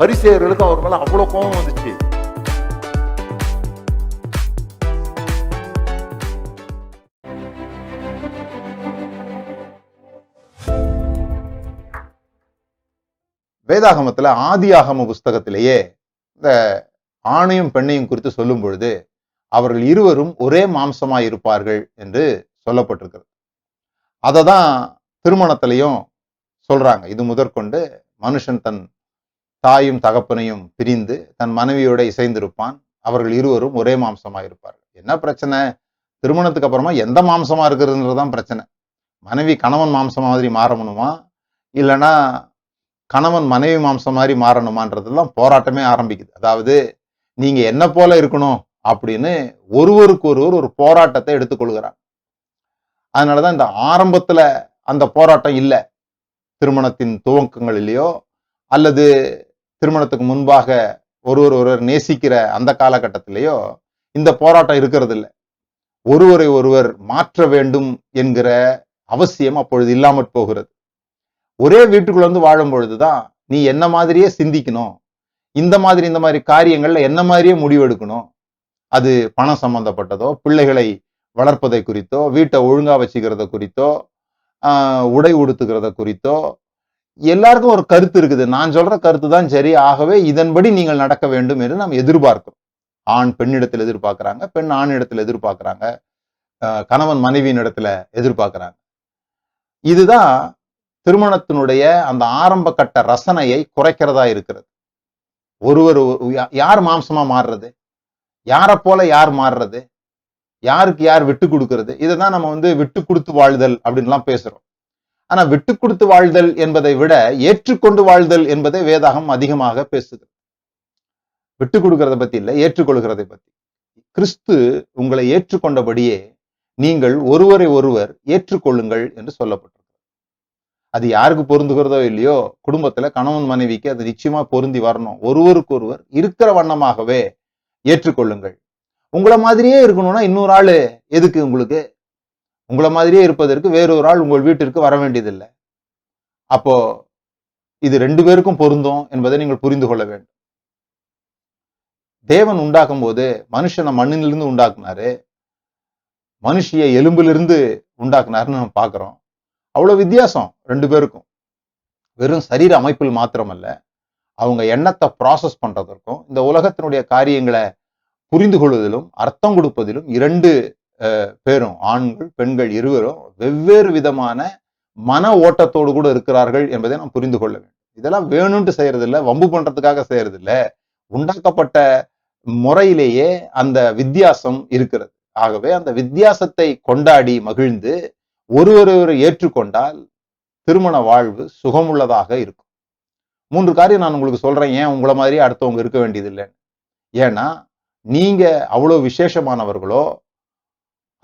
பரிசேயர்களுக்கு அவர் மேல அவ்வளவு கோபம் வந்துச்சு. வேதாகமத்துல ஆதி ஆகம புஸ்தகத்திலேயே இந்த ஆணையும் பெண்ணையும் குறித்து சொல்லும் பொழுது அவர்கள் இருவரும் ஒரே மாம்சமாய் இருப்பார்கள் என்று சொல்லப்பட்டிருக்கிறது. அதை தான் திருமணத்திலையும் சொல்றாங்க. இது முதற்கொண்டு மனுஷன் தன் தாயும் தகப்பனையும் பிரிந்து தன் மனைவியோட இசைந்திருப்பான். அவர்கள் இருவரும் ஒரே மாம்சமாக இருப்பார்கள் என்ன பிரச்சனை? திருமணத்துக்கு அப்புறமா எந்த மாம்சமா இருக்கிறதுன்றதுதான் பிரச்சனை. மனைவி கணவன் மாம்சம் மாதிரி மாறணுமா? இல்லைன்னா கணவன் மனைவி மாம்சம் மாதிரி மாறணுமான்றதெல்லாம் போராட்டமே ஆரம்பிக்குது. அதாவது நீங்க என்ன போல இருக்கணும் அப்படின்னு ஒருவருக்கு ஒருவர் ஒரு போராட்டத்தை எடுத்துக்கொள்கிறாங்க அதனாலதான் இந்த ஆரம்பத்துல அந்த போராட்டம் இல்லை. திருமணத்தின் துவக்கங்களிலேயோ அல்லது திருமணத்துக்கு முன்பாக ஒருவர் ஒருவர் நேசிக்கிற அந்த காலகட்டத்திலேயோ இந்த போராட்டம் இருக்கிறது இல்லை ஒருவரை ஒருவர் மாற்ற வேண்டும் என்கிற அவசியம் அப்பொழுது இல்லாமற் போகிறது. ஒரே வீட்டுக்குள்ள வந்து வாழும் பொழுதுதான் நீ என்ன மாதிரியே சிந்திக்கணும் இந்த மாதிரி இந்த மாதிரி காரியங்கள்ல என்ன மாதிரியே முடிவெடுக்கணும் அது பணம் சம்பந்தப்பட்டதோ பிள்ளைகளை வளர்ப்பதை குறித்தோ வீட்டை ஒழுங்கா வச்சுக்கிறத குறித்தோ ஆஹ் உடை உடுத்துக்கிறத குறித்தோ எல்லாருக்கும் ஒரு கருத்து இருக்குது. நான் சொல்ற கருத்து தான் சரி ஆகவே இதன்படி நீங்கள் நடக்க வேண்டும் என்று நாம் எதிர்பார்க்கிறோம். ஆண் பெண்ணிடத்தில் எதிர்பார்க்கிறாங்க பெண் ஆண் இடத்துல எதிர்பார்க்கிறாங்க. கணவன் மனைவியின் இடத்துல எதிர்பார்க்கிறாங்க. இதுதான் திருமணத்தினுடைய அந்த ஆரம்ப கட்ட ரசனையை குறைக்கிறதா இருக்கிறது. ஒருவர் யா- யார் மாம்சமா மாறுறது? யாரை போல யார் மாறுறது? யாருக்கு யார் விட்டு கொடுக்கறது? இதை தான் நம்ம வந்து விட்டு கொடுத்து வாழ்தல் அப்படின்லாம் பேசுறோம். ஆனா விட்டு கொடுத்து வாழ்தல் என்பதை விட ஏற்றுக்கொண்டு வாழ்தல் என்பதை வேதாகம் அதிகமாக பேசுது. விட்டு கொடுக்கறத பத்தி இல்லை ஏற்றுக்கொள்கிறதை பத்தி. கிறிஸ்து உங்களை ஏற்றுக்கொண்டபடியே நீங்கள் ஒருவரை ஒருவர் ஏற்றுக்கொள்ளுங்கள் என்று சொல்லப்பட்டிருக்கு. அது யாருக்கு பொருந்துகிறதோ இல்லையோ குடும்பத்துல கணவன் மனைவிக்கு அது நிச்சயமா பொருந்தி வரணும். ஒருவருக்கு ஒருவர் இருக்கிற வண்ணமாகவே ஏற்றுக்கொள்ளுங்கள் உங்களை மாதிரியே இருக்கணும்னா இன்னொரு ஆளு எதுக்கு உங்களுக்கு? உங்களை மாதிரியே இருப்பதற்கு வேறொரு ஆள் உங்கள் வீட்டிற்கு வர வேண்டியதில்லை. அப்போ இது ரெண்டு பேருக்கும் பொருந்தும் என்பதை நீங்கள் புரிந்து கொள்ள வேண்டும். தேவன் உண்டாக்கும் போது மனுஷனை மண்ணிலிருந்து உண்டாக்குனாரு. மனுஷிய எலும்பிலிருந்து உண்டாக்குனாருன்னு நம்ம பார்க்குறோம். அவ்வளவு வித்தியாசம் ரெண்டு பேருக்கும். வெறும் சரீர அமைப்பில் மாத்திரமல்ல அவங்க எண்ணத்தை ப்ராசஸ் பண்றதற்கும் இந்த உலகத்தினுடைய காரியங்களை புரிந்து கொள்வதிலும் அர்த்தம் கொடுப்பதிலும் இரண்டு பேரும் ஆண்கள் பெண்கள் இருவரும் வெவ்வேறு விதமான மன ஓட்டத்தோடு கூட இருக்கிறார்கள் என்பதை நாம் புரிந்து கொள்ள வேண்டும். இதெல்லாம் வேணும்ட்டு செய்யறதில்ல வம்பு பண்றதுக்காக செய்யறதில்ல. உண்டாக்கப்பட்ட முறையிலேயே அந்த வித்தியாசம் இருக்கிறது. ஆகவே அந்த வித்தியாசத்தை கொண்டாடி மகிழ்ந்து ஒருவரொரு ஏற்றுக்கொண்டால் திருமண வாழ்வு சுகமுள்ளதாக இருக்கும். மூன்று காரியம் நான் உங்களுக்கு சொல்றேன். ஏன் உங்களை மாதிரி அடுத்தவங்க இருக்க வேண்டியதில்லைன்னு? ஏன்னா நீங்க அவ்வளோ விசேஷமானவர்களோ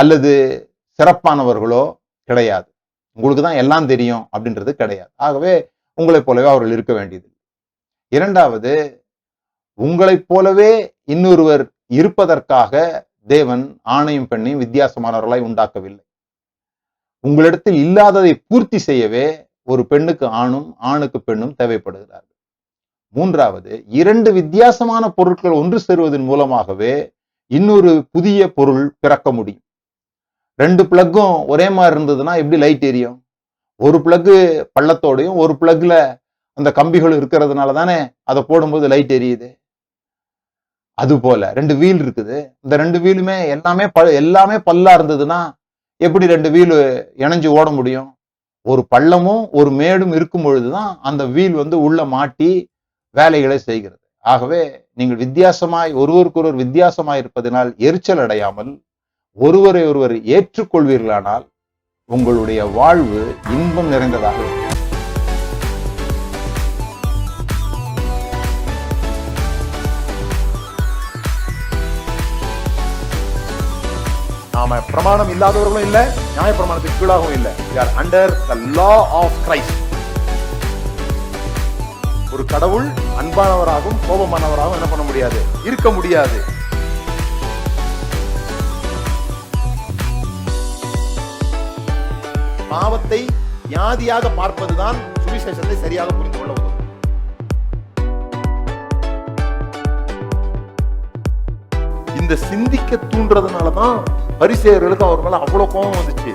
அல்லது சிறப்பானவர்களோ கிடையாது. உங்களுக்கு தான் எல்லாம் தெரியும் அப்படின்றது கிடையாது. ஆகவே உங்களைப் போலவே அவர்கள் இருக்க வேண்டியது இரண்டாவது உங்களைப் போலவே இன்னொருவர் இருப்பதற்காக தேவன் ஆணையும் பெண்ணையும் வித்தியாசமானவர்களாய் உண்டாக்கவில்லை. உங்களிடத்தில் இல்லாததை பூர்த்தி செய்யவே ஒரு பெண்ணுக்கு ஆணும் ஆணுக்கு பெண்ணும் தேவைப்படுகிறார்கள். மூன்றாவது இரண்டு வித்தியாசமான பொருட்கள் ஒன்று சேருவதன் மூலமாகவே இன்னொரு புதிய பொருள் பிறக்க முடியும். ரெண்டு பிளக்கும் ஒரே மாதிரி இருந்ததுன்னா எப்படி லைட் எரியும்? ஒரு பிளக்கு பள்ளத்தோடையும் ஒரு பிளக்ல அந்த கம்பிகளும் இருக்கிறதுனால தானே அதை போடும்போது லைட் எரியுது? அது போல. ரெண்டு வீல் இருக்குது. இந்த ரெண்டு வீலுமே எல்லாமே ப- எல்லாமே பல்லா இருந்ததுன்னா எப்படி ரெண்டு வீல் இணைஞ்சு ஓட முடியும்? ஒரு பள்ளமும் ஒரு மேடும் இருக்கும் பொழுதுதான் அந்த வீல் வந்து உள்ள மாட்டி வேலைகளை செய்கிறது. ஆகவே நீங்கள் வித்தியாசமாய் ஒருவருக்கொருவர் வித்தியாசமாய் இருப்பதனால் எரிச்சல் அடையாமல் ஒருவரை ஒருவர் ஏற்றுக்கொள்வீர்களானால் உங்களுடைய வாழ்வு இன்பம் நிறைந்ததாக இருக்கும். நாம பிரமாணம் இல்லாதவர்களும் இல்ல நியாய பிரமாணத்துக்கு கீழாகவும் இல்ல. Or under the law of Christ ஒரு கடவுள் அன்பானவராகவும் கோபமானவராகவும் என்ன பண்ண முடியாது? இருக்க முடியாது. பாவத்தை வியாதியாக பார்ப்பதுதான் சுவிசேஷத்தை சரியாக புரிந்து கொள்ள உதவும். இந்த சிந்திக்க தூண்டுறதுனால தான் பரிசேயர்களுக்கு அவர் மேல அவ்வளவு கோபம் வந்துச்சு.